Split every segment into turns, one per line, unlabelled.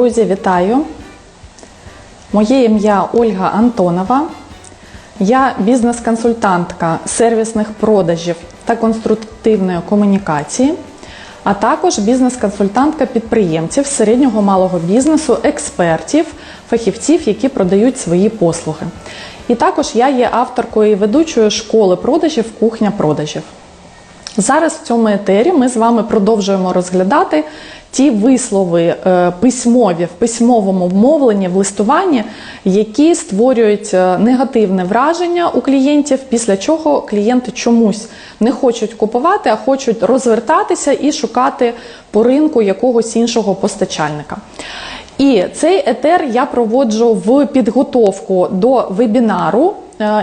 Друзі, вітаю! Моє ім'я Ольга Антонова. Я бізнес-консультантка сервісних продажів та конструктивної комунікації, а також бізнес-консультантка підприємців середнього малого бізнесу, експертів, фахівців, які продають свої послуги. І також я є авторкою і ведучою школи продажів Кухня продажів. Зараз в цьому етері ми з вами продовжуємо розглядати ті вислови е, письмові в письмовому мовленні в листуванні, які створюють е, негативне враження у клієнтів, після чого клієнти чомусь не хочуть купувати, а хочуть розвертатися і шукати по ринку якогось іншого постачальника. І цей етер я проводжу в підготовку до вебінару,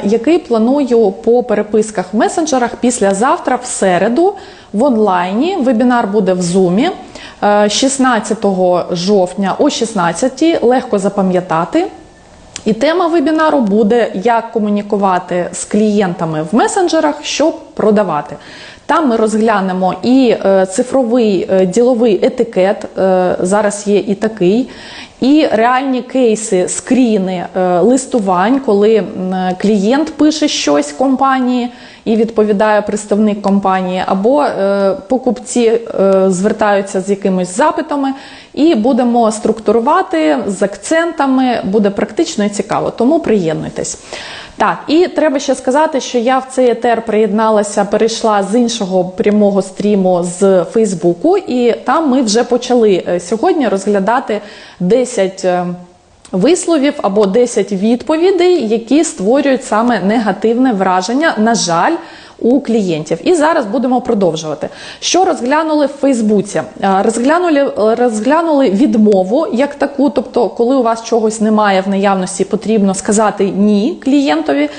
який планую по переписках в месенджерах післязавтра в середу в онлайні. Вебінар буде в е, 16 жовтня о 16 легко запам'ятати. І тема вебінару буде як комунікувати з клієнтами в месенджерах, щоб продавати. Там ми розглянемо і е, цифровий е, діловий етикет, е, зараз є і такий, і реальні кейси, скріни листувань, коли клієнт пише щось компанії і відповідає представник компанії, або покупці звертаються з якимись запитами, і будемо структурувати з акцентами, буде практично і цікаво. Тому приєднуйтесь. Так, і треба ще сказати, що я в цей етер приєдналася, перейшла з іншого прямого стріму з Фейсбуку, і там ми вже почали е, сьогодні розглядати 10 е, висловів або 10 відповідей, які створюють саме негативне враження, на жаль. У клієнтів і зараз будемо продовжувати. Що розглянули в Фейсбуці? Е, Розглянули, розглянули відмову як таку, тобто, коли у вас чогось немає в наявності, потрібно сказати ні клієнтові.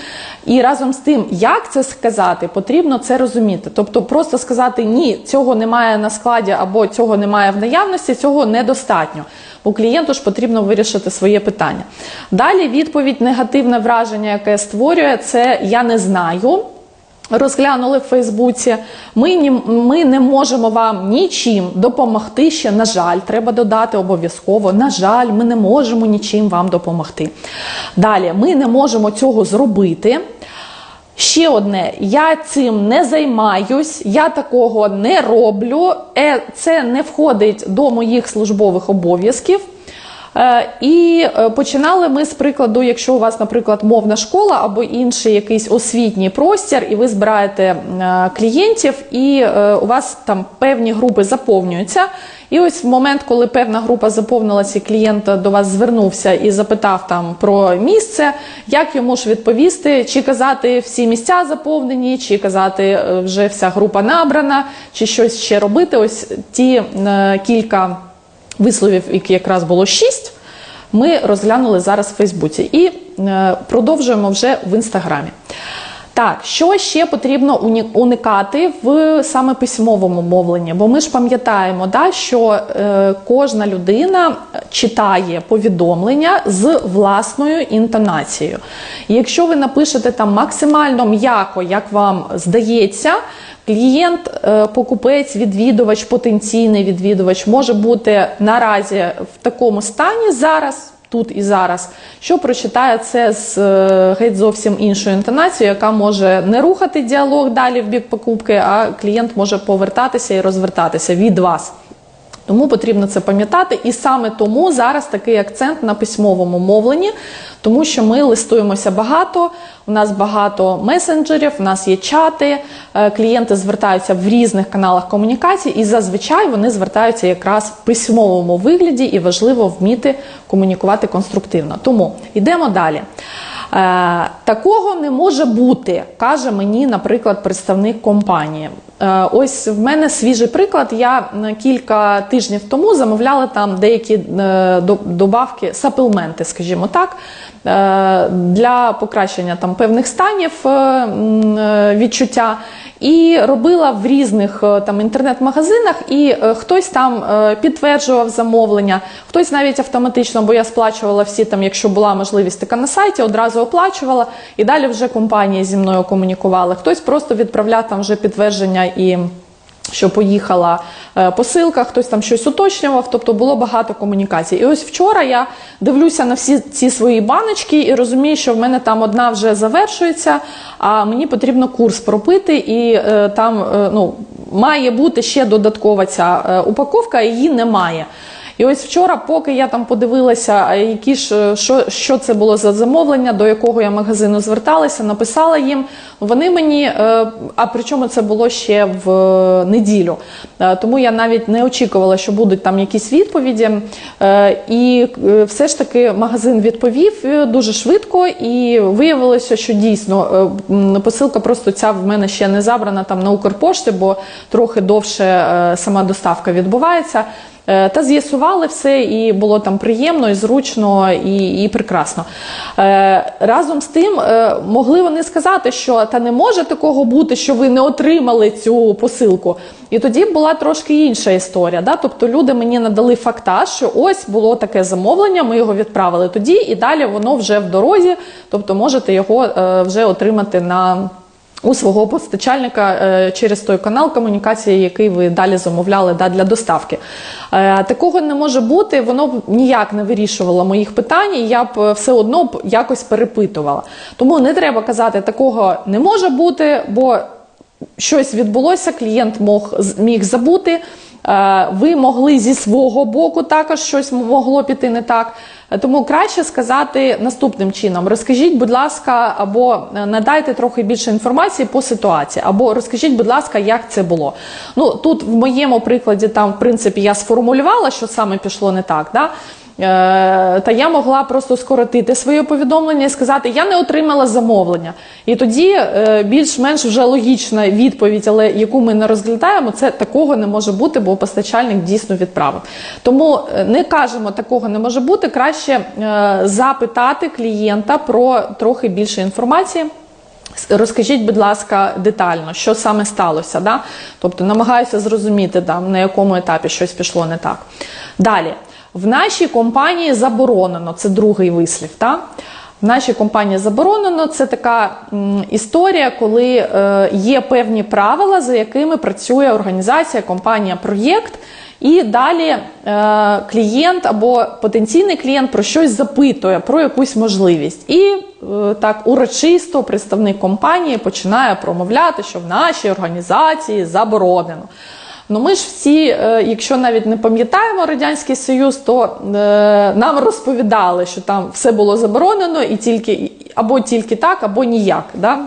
І разом з тим, як це сказати, потрібно це розуміти. Тобто, просто сказати ні, цього немає на складі або цього немає в наявності, цього недостатньо. Бо клієнту ж потрібно вирішити своє питання. Далі відповідь, негативне враження, яке створює, це я не знаю. Розглянули в Фейсбуці. Ми, ні, ми не можемо вам нічим допомогти. Ще, на жаль, треба додати обов'язково. На жаль, ми не можемо нічим вам допомогти. Далі, ми не можемо цього зробити. Ще одне, я цим не займаюсь, я такого не роблю. Е, Це не входить до моїх службових обов'язків. Е, І е, починали ми з прикладу, якщо у вас, наприклад, мовна школа або інший якийсь освітній простір, і ви збираєте е, клієнтів, і у вас там певні групи заповнюються. І ось в момент, коли певна група заповнилася, клієнт до вас звернувся і запитав там про місце, як йому ж відповісти, чи казати всі місця заповнені, чи казати вже вся група набрана, чи щось ще робити. Ось ті кілька висловів, які якраз було шість, ми розглянули зараз в Фейсбуці і е, продовжуємо вже в інстаграмі. Так, що ще потрібно уникати в саме письмовому мовленні? Бо ми ж пам'ятаємо, да, що е, кожна людина читає повідомлення з власною інтонацією. І якщо ви напишете там максимально м'яко, як вам здається, Клієнт, е, покупець, відвідувач, потенційний відвідувач може бути наразі в такому стані зараз, тут і зараз, що прочитає це з е, геть зовсім іншою інтонацією, яка може не рухати діалог далі в бік покупки, а клієнт може повертатися і розвертатися від вас. Тому потрібно це пам'ятати, і саме тому зараз такий акцент на письмовому мовленні, тому що ми листуємося багато. У нас багато месенджерів, у нас є чати, е, клієнти звертаються в різних каналах комунікації, і зазвичай вони звертаються якраз в письмовому вигляді, і важливо вміти комунікувати конструктивно. Тому йдемо далі. Е, такого не може бути, каже мені, наприклад, представник компанії. Е, Ось в мене свіжий приклад. Я м, кілька тижнів тому замовляла там деякі е, до- добавки, сапелменти, скажімо так, е, для покращення там певних станів е, е, відчуття. І робила в різних е, там інтернет-магазинах, і е, хтось там е, підтверджував замовлення, хтось навіть автоматично, бо я сплачувала всі там, якщо була можливість така на сайті, одразу оплачувала, і далі вже компанії зі мною комунікували. Хтось просто відправляв там вже підтвердження і що поїхала е, посилка, хтось там щось уточнював, тобто було багато комунікацій. І ось вчора я дивлюся на всі ці свої баночки і розумію, що в мене там одна вже завершується, а мені потрібно курс пропити, і е, там е, ну, має бути ще додаткова ця е, упаковка, її немає. І ось вчора, поки я там подивилася, які ж е, що, що це було за замовлення, до якого я магазину зверталася, написала їм. Вони мені, е, а причому це було ще в е, неділю. Тому я навіть не очікувала, що будуть там якісь відповіді. І все ж таки магазин відповів дуже швидко, і виявилося, що дійсно посилка просто ця в мене ще не забрана там на Укрпошті, бо трохи довше сама доставка відбувається. Е, Та з'ясували все, і було там приємно, і зручно, і, і прекрасно. Е, разом з тим, е, могли вони сказати, що та не може такого бути, що ви не отримали цю посилку. І тоді була трошки інша історія. Да? Тобто люди мені надали фактаж, що ось було таке замовлення, ми його відправили тоді, і далі воно вже в дорозі, тобто можете його вже отримати на. У свого постачальника е, через той канал комунікації, який ви далі замовляли да, для доставки. Е, Такого не може бути, воно б ніяк не вирішувало моїх питань, і я б е, все одно б якось перепитувала. Тому не треба казати, такого не може бути, бо щось відбулося, клієнт мог, міг забути. Е, Ви могли зі свого боку також щось могло піти не так. Тому краще сказати наступним чином: розкажіть, будь ласка, або е, надайте трохи більше інформації по ситуації, або розкажіть, будь ласка, як це було. Ну тут в моєму прикладі, там в принципі я сформулювала, що саме пішло не так. Да? Е, Та я могла просто скоротити своє повідомлення і сказати, я не отримала замовлення. І тоді е, більш-менш вже логічна відповідь, але яку ми не розглядаємо, це такого не може бути, бо постачальник дійсно відправив. Тому е, не кажемо, такого не може бути. Краще запитати клієнта про трохи більше інформації. Розкажіть, будь ласка, детально, що саме сталося. Да? Тобто намагаюся зрозуміти, да, на якому етапі щось пішло не так. Далі, в нашій компанії заборонено, це другий вислів. Да? В нашій компанії заборонено це така історія, коли е, є певні правила, за якими працює організація, компанія, проєкт. І далі е, клієнт або потенційний клієнт про щось запитує, про якусь можливість. І е, так урочисто представник компанії починає промовляти, що в нашій організації заборонено. Ну ми ж всі, е, якщо навіть не пам'ятаємо Радянський Союз, то е, нам розповідали, що там все було заборонено і тільки або тільки так, або ніяк. Да?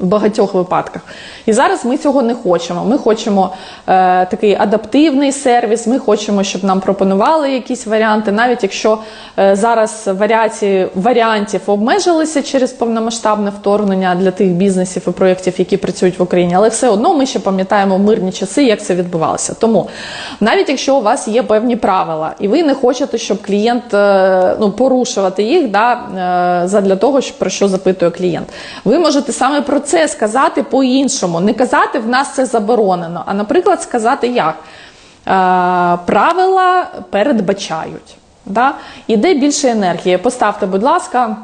В багатьох випадках. І зараз ми цього не хочемо. Ми хочемо е, такий адаптивний сервіс, ми хочемо, щоб нам пропонували якісь варіанти, навіть якщо е, зараз варіації варіантів обмежилися через повномасштабне вторгнення для тих бізнесів і проєктів, які працюють в Україні, але все одно ми ще пам'ятаємо мирні часи, як це відбувалося. Тому навіть якщо у вас є певні правила, і ви не хочете, щоб клієнт е, ну, порушувати їх да, е, задля того, про що запитує клієнт, ви можете саме про це сказати по-іншому. Не казати в нас це заборонено, а, наприклад, сказати як. Е, правила передбачають. Да? Іде більше енергії. Поставте, будь ласка.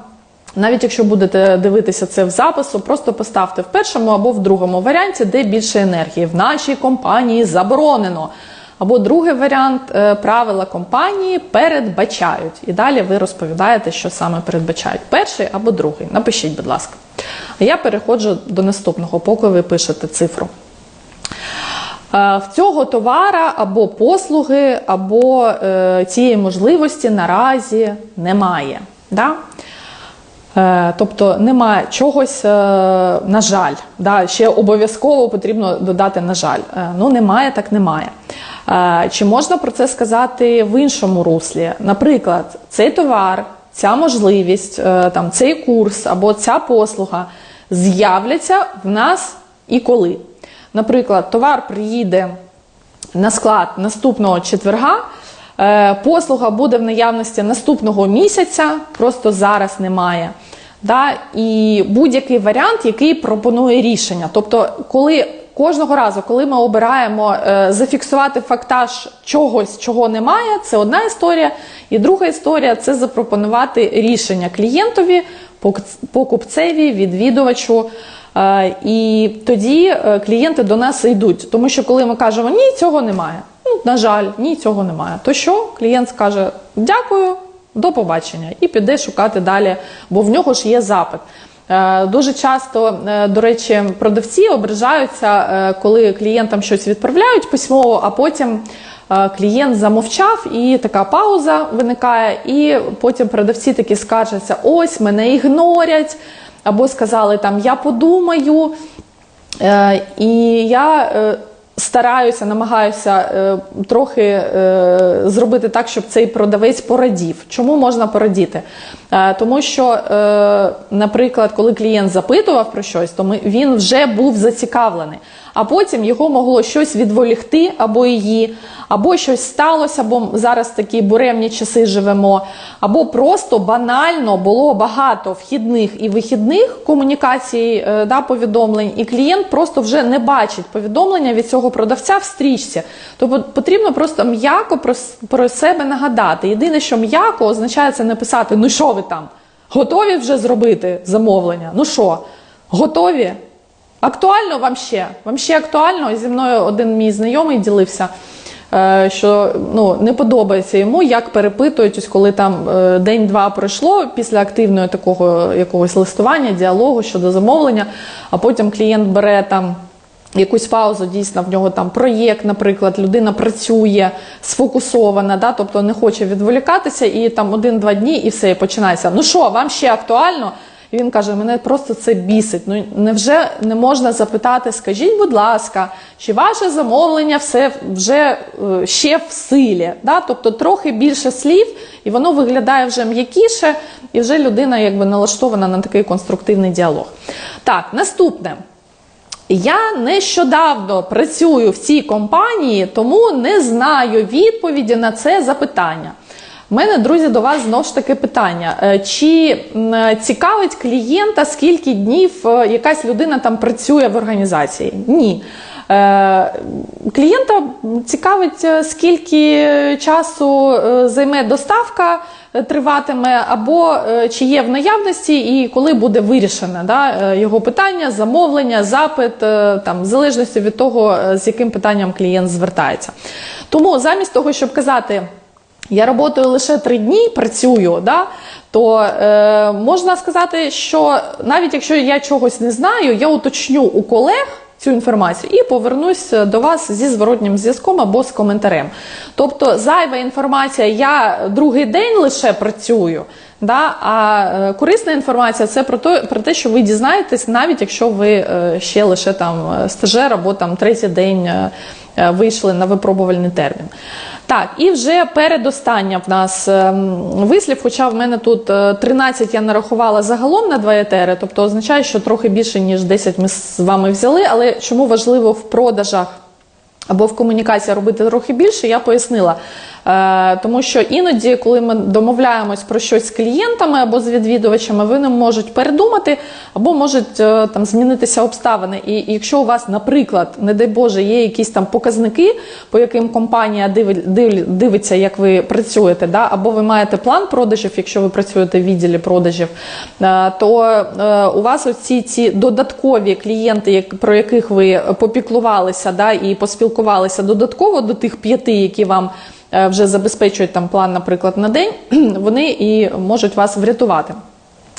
Навіть якщо будете дивитися це в запису, просто поставте в першому або в другому варіанті, де більше енергії. В нашій компанії заборонено. Або другий варіант е, правила компанії передбачають. І далі ви розповідаєте, що саме передбачають. Перший або другий. Напишіть, будь ласка. А я переходжу до наступного, поки ви пишете цифру. Е, В цього товара або послуги, або е, цієї можливості наразі немає. Да? Е, Тобто немає чогось, е, на жаль, да, ще обов'язково потрібно додати на жаль. Е, Ну, немає, так немає. Чи можна про це сказати в іншому руслі? Наприклад, цей товар, ця можливість, там, цей курс або ця послуга з'являться в нас і коли. Наприклад, товар приїде на склад наступного четверга. Е, Послуга буде в наявності наступного місяця, просто зараз немає. Да? І будь-який варіант, який пропонує рішення. Тобто, коли кожного разу, коли ми обираємо е, зафіксувати фактаж чогось, чого немає, це одна історія. І друга історія це запропонувати рішення клієнтові, покупцеві, відвідувачу. Е, І тоді клієнти до нас йдуть. Тому що коли ми кажемо ні, цього немає. Ну, на жаль, ні, цього немає. То що клієнт скаже дякую, до побачення, і піде шукати далі, бо в нього ж є запит. Е, Дуже часто, е, до речі, продавці ображаються, е, коли клієнтам щось відправляють письмово, а потім клієнт замовчав, і така пауза виникає, і потім продавці такі скаржаться: ось мене ігнорять, або сказали там Я подумаю. І я стараюся, намагаюся е, трохи е, зробити так, щоб цей продавець порадів. Чому можна порадіти? Е, Тому що, е, наприклад, коли клієнт запитував про щось, то ми, він вже був зацікавлений. А потім його могло щось відволікти або її, або щось сталося, бо зараз такі буремні часи живемо, або просто банально було багато вхідних і вихідних комунікацій, е, да, повідомлень, і клієнт просто вже не бачить повідомлення від цього продавця в стрічці. Тобто потрібно просто м'яко про, про себе нагадати. Єдине, що м'яко означає це не писати: ну що ви там? Готові вже зробити замовлення? Ну що, готові? Актуально вам ще? Вам ще актуально? Зі мною один мій знайомий ділився, е, що ну, не подобається йому, як перепитують, ось коли там е, день-два пройшло після активного такого якогось листування, діалогу щодо замовлення, а потім клієнт бере там. Якусь паузу дійсно в нього там проєкт, наприклад, людина працює сфокусована, да, тобто не хоче відволікатися, і там один-два дні, і все, і починається. Ну що, вам ще актуально? І він каже: мене просто це бісить. Ну невже не можна запитати, скажіть, будь ласка, чи ваше замовлення все вже е, ще в силі? Да? Тобто трохи більше слів, і воно виглядає вже м'якіше, і вже людина якби налаштована на такий конструктивний діалог. Так, наступне. Я нещодавно працюю в цій компанії, тому не знаю відповіді на це запитання. У мене, друзі, до вас знову ж таки питання: Е, чи цікавить клієнта, скільки днів е, якась людина там працює в організації? Ні. Е, Клієнта цікавить, е, скільки часу е, займе доставка е, триватиме, або е, чи є в наявності, і коли буде вирішене да, е, його питання, замовлення, запит, е, там, в залежності від того, е, з яким питанням клієнт звертається. Тому замість того, щоб казати. Я роботаю лише три дні, працюю, да, то е, можна сказати, що навіть якщо я чогось не знаю, я уточню у колег цю інформацію і повернусь до вас зі зворотнім зв'язком або з коментарем. Тобто зайва інформація, я другий день лише працюю. Да? А е, корисна інформація це про те, про те, що ви дізнаєтесь, навіть якщо ви е, ще лише там е, стажер або там третій день вийшли на випробувальний термін. Так, і вже передостання в нас ем, вислів, хоча в мене тут е, 13 я нарахувала загалом на два етери, тобто означає, що трохи більше, ніж 10 ми з вами взяли, але чому важливо в продажах або в комунікації робити трохи більше, я пояснила. Е, тому що іноді, коли ми домовляємось про щось з клієнтами або з відвідувачами, вони можуть передумати або можуть е, там змінитися обставини. І, якщо у вас, наприклад, не дай Боже, є якісь там показники, по яким компанія дивиться, як ви працюєте, да? або ви маєте план продажів, якщо ви працюєте в відділі продажів, е, то у вас оці ці додаткові клієнти, про яких ви попіклувалися да, і поспілкувалися додатково до тих п'яти, які вам вже забезпечують там план, наприклад, на день, вони і можуть вас врятувати.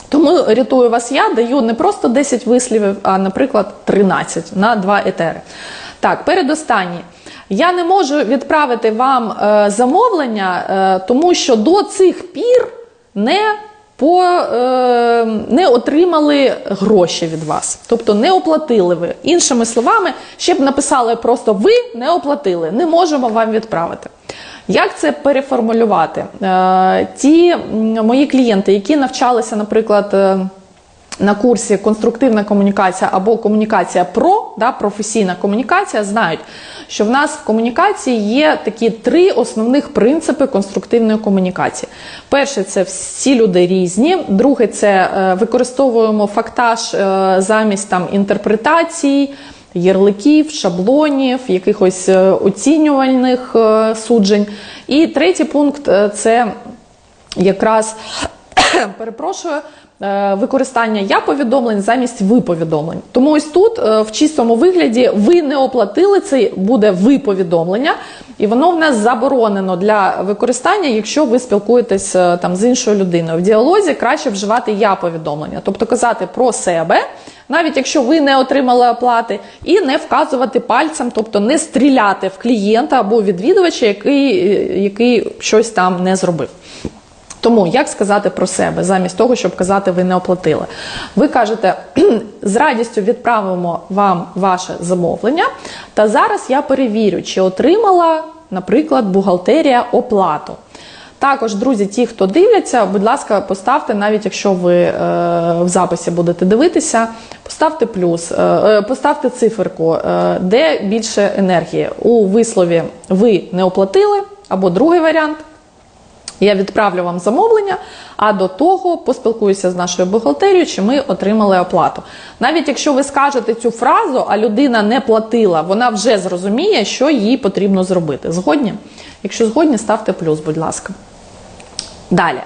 Тому рятую вас я, даю не просто 10 вислівів, а, наприклад, 13 на 2 етери. Так, передостанній. Я не можу відправити вам е, замовлення, е, тому що до цих пір не по, е, не отримали гроші від вас, тобто не оплатили ви. Іншими словами, ще б написали просто ви не оплатили, не можемо вам відправити. Як це переформулювати? Е, ті мої клієнти, які навчалися, наприклад, е, на курсі конструктивна комунікація або комунікація про да, професійна комунікація, знають, що в нас в комунікації є такі три основних принципи конструктивної комунікації. Перше, це всі люди різні. Друге, це е, використовуємо фактаж замість там інтерпретацій. Ярликів, шаблонів, якихось е, оцінювальних е, суджень. І третій пункт е, це якраз перепрошую, використання я повідомлень замість ви повідомлень. Тому ось тут е, в чистому вигляді ви не оплатили це буде ви повідомлення, і воно в нас заборонено для використання, якщо ви спілкуєтесь е, там з іншою людиною. В діалозі краще вживати я повідомлення, тобто казати про себе. Навіть якщо ви не отримали оплати, і не вказувати пальцем, тобто не стріляти в клієнта або відвідувача, який, е, який щось там не зробив. Тому як сказати про себе, замість того, щоб казати, ви не оплатили. Ви кажете, з радістю відправимо вам ваше замовлення. Та зараз я перевірю, чи отримала, наприклад, бухгалтерія оплату. Також, друзі, ті, хто дивляться, будь ласка, поставте, навіть якщо ви е, в записі будете дивитися, поставте плюс, е, е, поставте циферку, е, де більше енергії. У вислові ви не оплатили, або другий варіант. Я відправлю вам замовлення, а до того поспілкуюся з нашою бухгалтерією, чи ми отримали оплату. Навіть якщо ви скажете цю фразу, а людина не платила, вона вже зрозуміє, що їй потрібно зробити. Згодні? Якщо згодні, ставте плюс, будь ласка. Далі.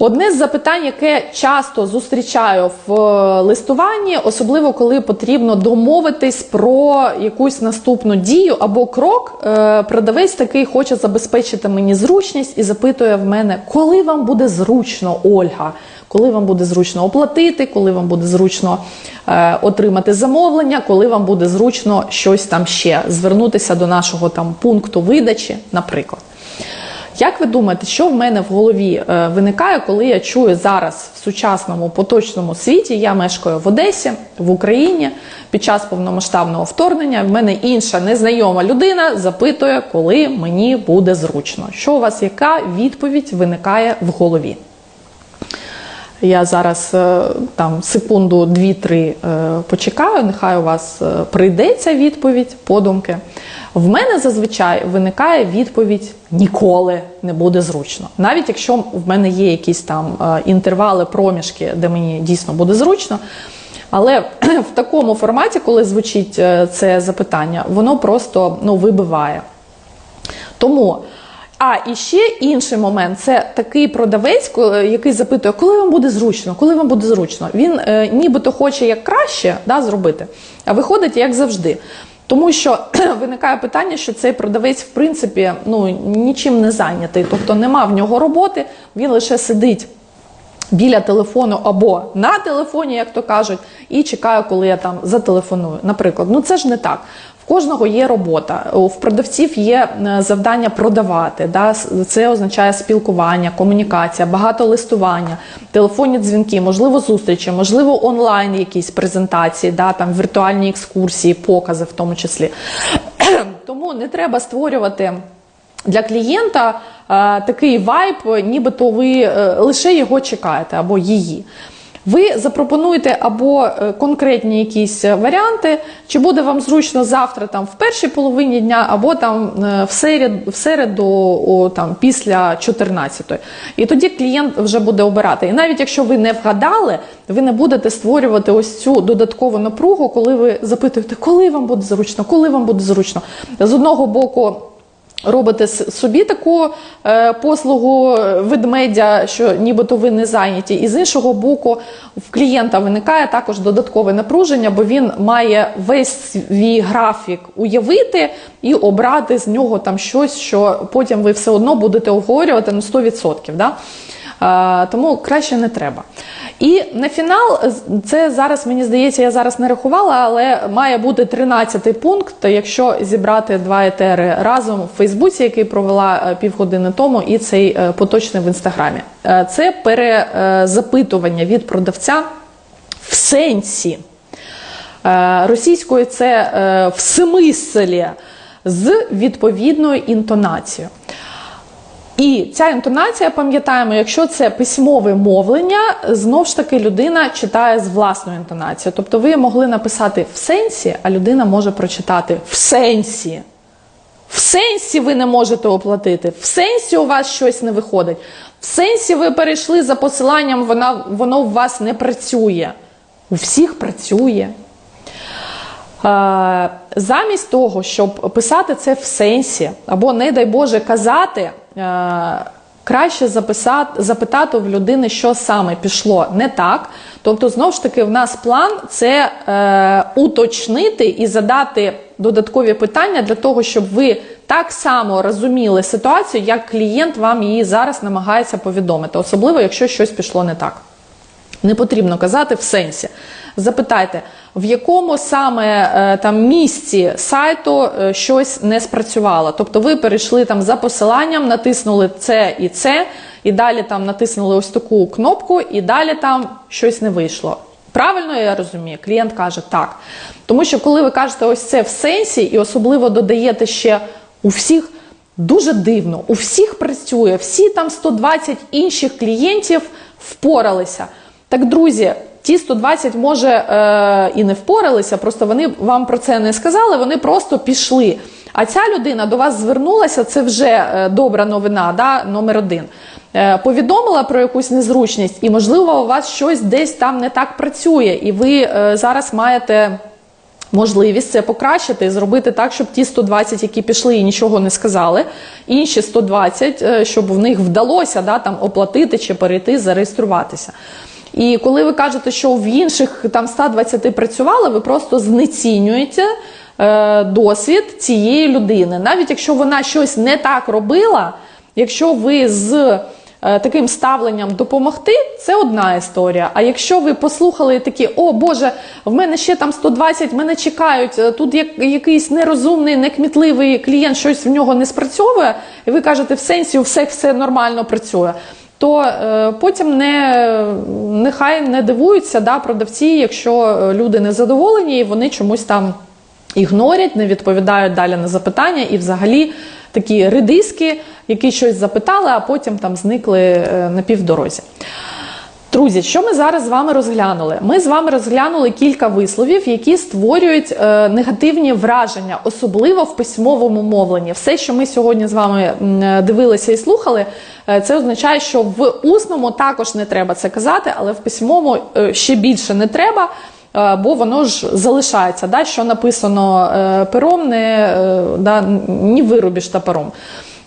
Одне з запитань, яке часто зустрічаю в е, листуванні, особливо коли потрібно домовитись про якусь наступну дію або крок, е, продавець такий хоче забезпечити мені зручність і запитує в мене, коли вам буде зручно, Ольга, коли вам буде зручно оплатити, коли вам буде зручно е, отримати замовлення, коли вам буде зручно щось там ще звернутися до нашого там пункту видачі, наприклад. Як ви думаєте, що в мене в голові е, виникає, коли я чую зараз в сучасному поточному світі? Я мешкаю в Одесі, в Україні під час повномасштабного вторгнення. В мене інша незнайома людина запитує, коли мені буде зручно. Що у вас яка відповідь виникає в голові? Я зараз е, там секунду, дві-три е, почекаю. Нехай у вас е, прийде ця відповідь, подумки. В мене зазвичай виникає відповідь ніколи не буде зручно. Навіть якщо в мене є якісь там інтервали, проміжки, де мені дійсно буде зручно. Але в такому форматі, коли звучить це запитання, воно просто ну, вибиває. Тому. А і ще інший момент це такий продавець, який запитує, коли вам буде зручно, коли вам буде зручно. Він е, нібито хоче як краще да, зробити, а виходить як завжди. Тому що виникає питання, що цей продавець, в принципі, ну нічим не зайнятий, тобто нема в нього роботи, він лише сидить. Біля телефону або на телефоні, як то кажуть, і чекаю, коли я там зателефоную. Наприклад, ну це ж не так кожного є робота. В продавців є е, завдання продавати. Да? Це означає спілкування, комунікація, багато листування, телефонні дзвінки, можливо, зустрічі, можливо, онлайн якісь презентації, да? там віртуальні екскурсії, покази в тому числі. Тому не треба створювати. Для клієнта е, такий вайб, нібито ви е, лише його чекаєте або її. Ви запропонуєте або е, конкретні якісь е, варіанти, чи буде вам зручно завтра, там в першій половині дня, або там е, в середу, в середу о, там після 14 І тоді клієнт вже буде обирати. І навіть якщо ви не вгадали, ви не будете створювати ось цю додаткову напругу, коли ви запитуєте, коли вам буде зручно, коли вам буде зручно. З одного боку. Робите собі таку е, послугу ведмедя, що нібито ви не зайняті, і з іншого боку, в клієнта виникає також додаткове напруження, бо він має весь свій графік уявити і обрати з нього там щось, що потім ви все одно будете обговорювати на 100%. Да? Тому краще не треба. І на фінал, це зараз, мені здається, я зараз не рахувала, але має бути 13-й пункт, якщо зібрати два етери разом в Фейсбуці, який провела е, півгодини тому, і цей е, поточний в інстаграмі. Е, це перезапитування від продавця в сенсі. Російською це в смислі з відповідною інтонацією. І ця інтонація, пам'ятаємо, якщо це письмове мовлення, знов ж таки людина читає з власною інтонацією. Тобто ви могли написати в сенсі, а людина може прочитати в сенсі. В сенсі ви не можете оплатити, в сенсі у вас щось не виходить. В сенсі ви перейшли за посиланням, вона, воно у вас не працює. У всіх працює. Замість того, щоб писати це в сенсі, або, не дай Боже, казати, краще записати, запитати в людини, що саме пішло не так. Тобто, знову ж таки, в нас план це е, уточнити і задати додаткові питання для того, щоб ви так само розуміли ситуацію, як клієнт вам її зараз намагається повідомити, особливо якщо щось пішло не так. Не потрібно казати в сенсі. Запитайте, в якому саме е, там місці сайту е, щось не спрацювало. Тобто ви перейшли там за посиланням, натиснули це і це, і далі там натиснули ось таку кнопку, і далі там щось не вийшло. Правильно я розумію? Клієнт каже так. Тому що коли ви кажете ось це в сенсі, і особливо додаєте ще у всіх. Дуже дивно, у всіх працює, всі там 120 інших клієнтів впоралися. Так, друзі, ті 120 може е, і не впоралися, просто вони вам про це не сказали, вони просто пішли. А ця людина до вас звернулася, це вже е, добра новина, да, номер один. Е, повідомила про якусь незручність, і, можливо, у вас щось десь там не так працює, і ви е, зараз маєте можливість це покращити і зробити так, щоб ті 120, які пішли і нічого не сказали, інші 120, е, щоб в них вдалося да, там, оплатити чи перейти, зареєструватися. І коли ви кажете, що в інших там 120 працювали, ви просто знецінюєте е, досвід цієї людини. Навіть якщо вона щось не так робила, якщо ви з е, таким ставленням допомогти, це одна історія. А якщо ви послухали такі, о Боже, в мене ще там 120, мене чекають, е, тут як, якийсь нерозумний, некмітливий клієнт, щось в нього не спрацьовує, і ви кажете, в сенсі все, все нормально працює. То е, потім не, нехай не дивуються да, продавці, якщо е, люди не задоволені, і вони чомусь там ігнорять, не відповідають далі на запитання, і взагалі такі редиски, які щось запитали, а потім там зникли е, на півдорозі. Друзі, що ми зараз з вами розглянули? Ми з вами розглянули кілька висловів, які створюють е, негативні враження, особливо в письмовому мовленні. Все, що ми сьогодні з вами е, дивилися і слухали, е, це означає, що в усному також не треба це казати, але в письмовому е, ще більше не треба. е, Бо воно ж залишається, да, що написано е, пером, не, да, не вирубіш топором.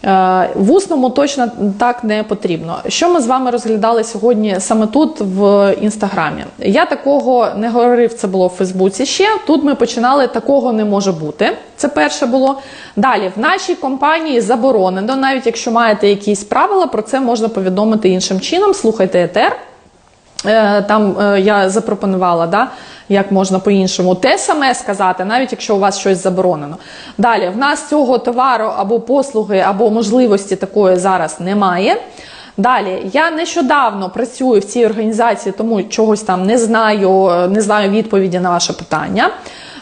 Е, В усному точно так не потрібно. Що ми з вами розглядали сьогодні саме тут в інстаграмі? Я такого не говорив, це було в Фейсбуці ще. Тут ми починали такого не може бути. Це перше було. Далі в нашій компанії заборонено, навіть якщо маєте якісь правила, про це можна повідомити іншим чином. Слухайте етер. Е, Там е, я запропонувала, да, як можна по-іншому те саме сказати, навіть якщо у вас щось заборонено. Далі, в нас цього товару або послуги, або можливості такої зараз немає. Далі, я нещодавно працюю в цій організації, тому чогось там не знаю, е, не знаю відповіді на ваше питання.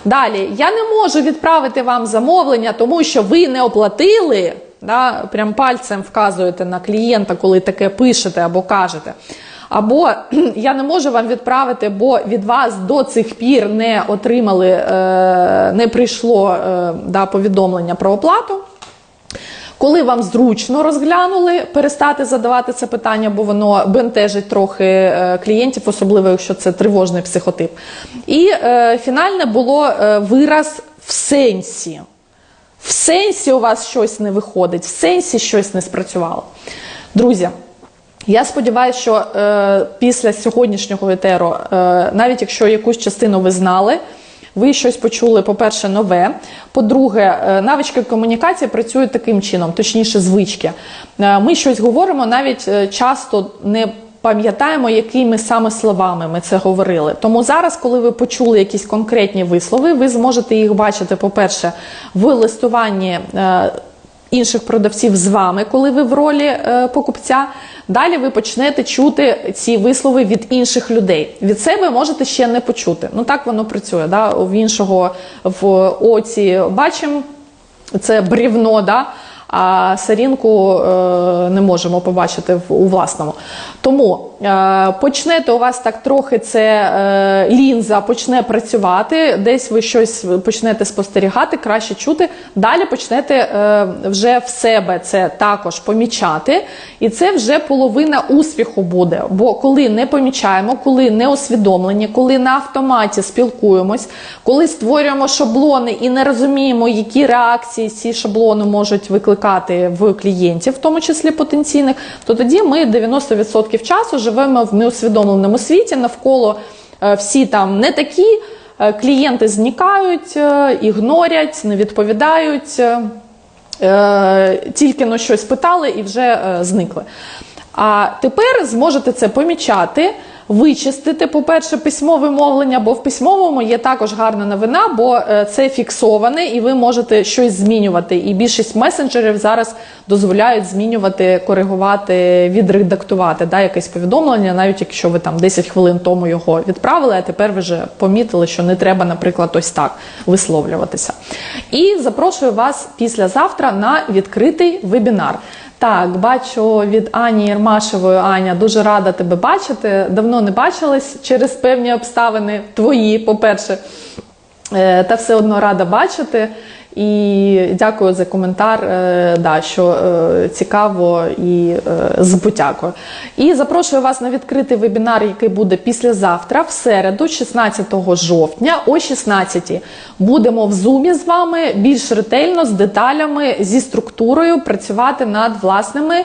Далі, я не можу відправити вам замовлення, тому що ви не оплатили. Да, прям пальцем вказуєте на клієнта, коли таке пишете або кажете. Або я не можу вам відправити, бо від вас до цих пір не отримали, е, не прийшло е, да, повідомлення про оплату. Коли вам зручно розглянули, перестати задавати це питання, бо воно бентежить трохи е, клієнтів, особливо якщо це тривожний психотип. І е, фінальне було вираз в сенсі. В сенсі у вас щось не виходить, в сенсі щось не спрацювало. Друзі, я сподіваюся, що е, після сьогоднішнього етеру, е, навіть якщо якусь частину ви знали, ви щось почули, по-перше, нове. По-друге, е, навички комунікації працюють таким чином, точніше, звички. Е, Ми щось говоримо, навіть е, часто не пам'ятаємо, якими саме словами ми це говорили. Тому зараз, коли ви почули якісь конкретні вислови, ви зможете їх бачити, по-перше, в листуванні. Інших продавців з вами, коли ви в ролі е, покупця. Далі ви почнете чути ці вислови від інших людей. Від себе можете ще не почути. Ну так воно працює. Да? В іншого в оці бачимо це брівно, да? а сарінку е, не можемо побачити в, у власному. Тому почнете у вас так трохи це е, лінза почне працювати, десь ви щось почнете спостерігати, краще чути. Далі почнете е, вже в себе це також помічати, і це вже половина успіху буде. Бо коли не помічаємо, коли не усвідомлені, коли на автоматі спілкуємось, коли створюємо шаблони і не розуміємо, які реакції ці шаблони можуть викликати в клієнтів, в тому числі потенційних, то тоді ми 90% часу живемо в неусвідомленому світі навколо е, всі там не такі. е, Клієнти зникають, е, ігнорять, не відповідають, тільки на щось питали і вже зникли. А тепер зможете це помічати, вичистити, по-перше, письмове мовлення, бо в письмовому є також гарна новина, бо е, це фіксоване, і ви можете щось змінювати. І більшість месенджерів зараз дозволяють змінювати, коригувати, відредактувати да, якесь повідомлення, навіть якщо ви там 10 хвилин тому його відправили, а тепер ви вже помітили, що не треба, наприклад, ось так висловлюватися. І запрошую вас післязавтра на відкритий вебінар. Так, бачу від Ані Єрмашевої. Аня, дуже рада тебе бачити. Давно не бачились через певні обставини твої, по-перше, Е, та все одно рада бачити. І дякую за коментар, е, да, що е, цікаво і е, з потякою. І запрошую вас на відкритий вебінар, який буде післязавтра, в середу, 16 жовтня, о 16 Будемо в зумі з вами більш ретельно, з деталями, зі структурою працювати над власними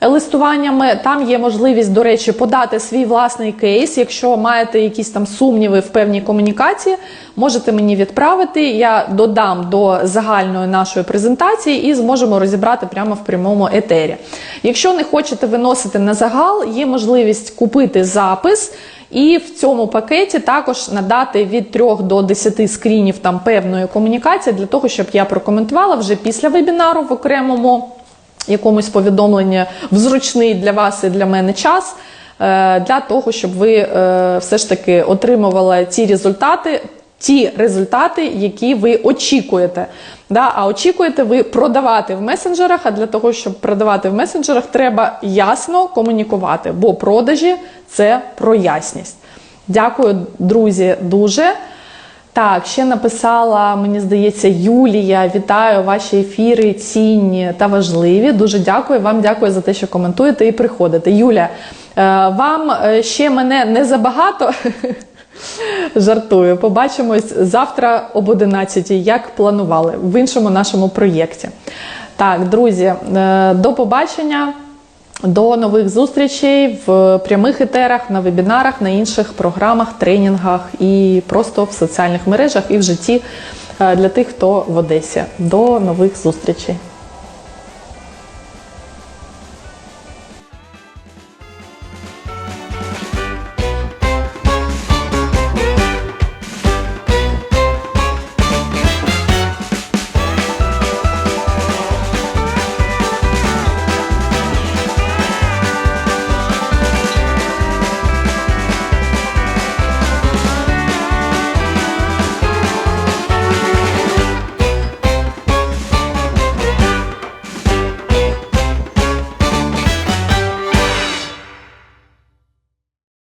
листуваннями. Там є можливість, до речі, подати свій власний кейс. Якщо маєте якісь там сумніви в певній комунікації, можете мені відправити. Я додам до загальної нашої презентації і зможемо розібрати прямо в прямому етері. Якщо не хочете виносити на загал, є можливість купити запис. І в цьому пакеті також надати від 3 до 10 скрінів там певної комунікації для того, щоб я прокоментувала вже після вебінару в окремому якомусь повідомленні в зручний для вас і для мене час, е, для того, щоб ви е, все ж таки отримували ті результати. Ті результати, які ви очікуєте. А очікуєте ви продавати в месенджерах. А для того, щоб продавати в месенджерах, треба ясно комунікувати, бо продажі це про ясність. Дякую, друзі, дуже. Так, ще написала, мені здається, Юлія. Вітаю ваші ефіри цінні та важливі. Дуже дякую вам. Дякую за те, що коментуєте і приходите. Юля, е, вам е, ще мене не забагато. Жартую. Побачимось завтра об 11 як планували в іншому нашому проєкті. Так, друзі, е, до побачення. До нових зустрічей в прямих етерах, на вебінарах, на інших програмах, тренінгах і просто в соціальних мережах і в житті е, для тих, хто в Одесі. До нових зустрічей.